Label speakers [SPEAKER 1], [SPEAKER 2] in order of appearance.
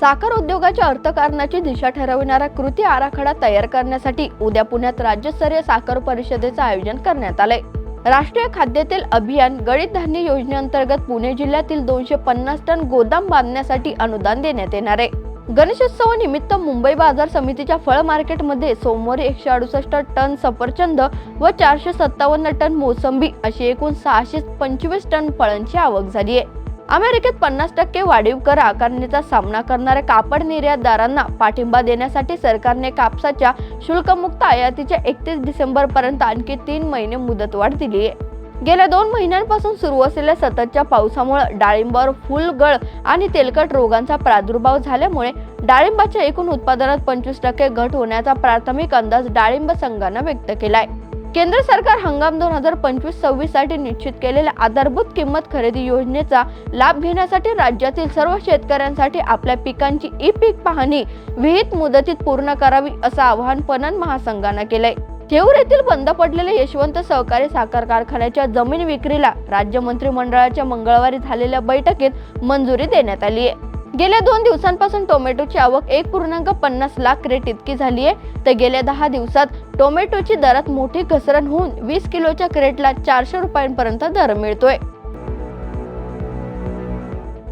[SPEAKER 1] साखर उद्योगाच्या अर्थकारणाची दिशा ठरविणारा कृती आराखडा तयार करण्यासाठी उद्या पुण्यात राज्यस्तरीय साखर परिषदेचं आयोजन करण्यात आलंय. राष्ट्रीय खाद्यतेल अभियान गळीत धान्य योजनेअंतर्गत पुणे जिल्ह्यातील दोनशे पन्नास टन गोदाम बांधण्यासाठी अनुदान देण्यात येणार आहे. गणेशोत्सवानिमित्त मुंबई बाजार समितीच्या फळ मार्केटमध्ये सोमवारी एकशे अडुसष्ट टन सफरचंद व चारशे सत्तावन्न टन मोसंबी अशी एकूण सहाशे पंचवीस टन फळांची आवक झाली आहे. अमेरिकेत पन्नास टक्के वाढीव कर आकारणीचा सामना करणाऱ्या कापड निर्यातदारांना पाठिंबा देण्यासाठी सरकारने कापसाच्या शुल्कमुक्त आयातीच्या एकतीस डिसेंबर पर्यंत आणखी तीन महिने मुदतवाढ दिली आहे. गेल्या दोन महिन्यांपासून सुरू असलेल्या सततच्या पावसामुळे डाळिंबावर फुलगळ आणि तेलकट रोगांचा प्रादुर्भाव झाल्यामुळे डाळिंबाच्या एकूण उत्पादनात पंचवीस टक्के घट होण्याचा प्राथमिक अंदाज डाळिंब संघानं व्यक्त केलाय. केंद्र सरकार हंगाम दोन हजार पंचवीस सव्वीससाठी निश्चित केलेल्या आधारभूत किंमत खरेदी योजनेचा लाभ घेण्यासाठी राज्यातील सर्व शेतकऱ्यांसाठी आपल्या पिकांची ई पीक पाहणी विहित मुदतीत पूर्ण करावी असं आवाहन पणन महासंघानं केलंय. थेऊर येथील बंद पडलेल्या यशवंत सहकारी साखर कारखान्याच्या जमीन विक्रीला राज्य मंत्रिमंडळाच्या मंगळवारी झालेल्या बैठकीत मंजुरी देण्यात आली आहे गेल्या दोन दिवसांपासून टोमॅटोची आवक एक पूर्णांक पन्नास लाख क्रेट इतकी झाली आहे. तर गेल्या दहा दिवसात टोमॅटोची दरात मोठी घसरण होऊन वीस किलोच्या क्रेटला चारशे रुपयांपर्यंत दर मिळतोय.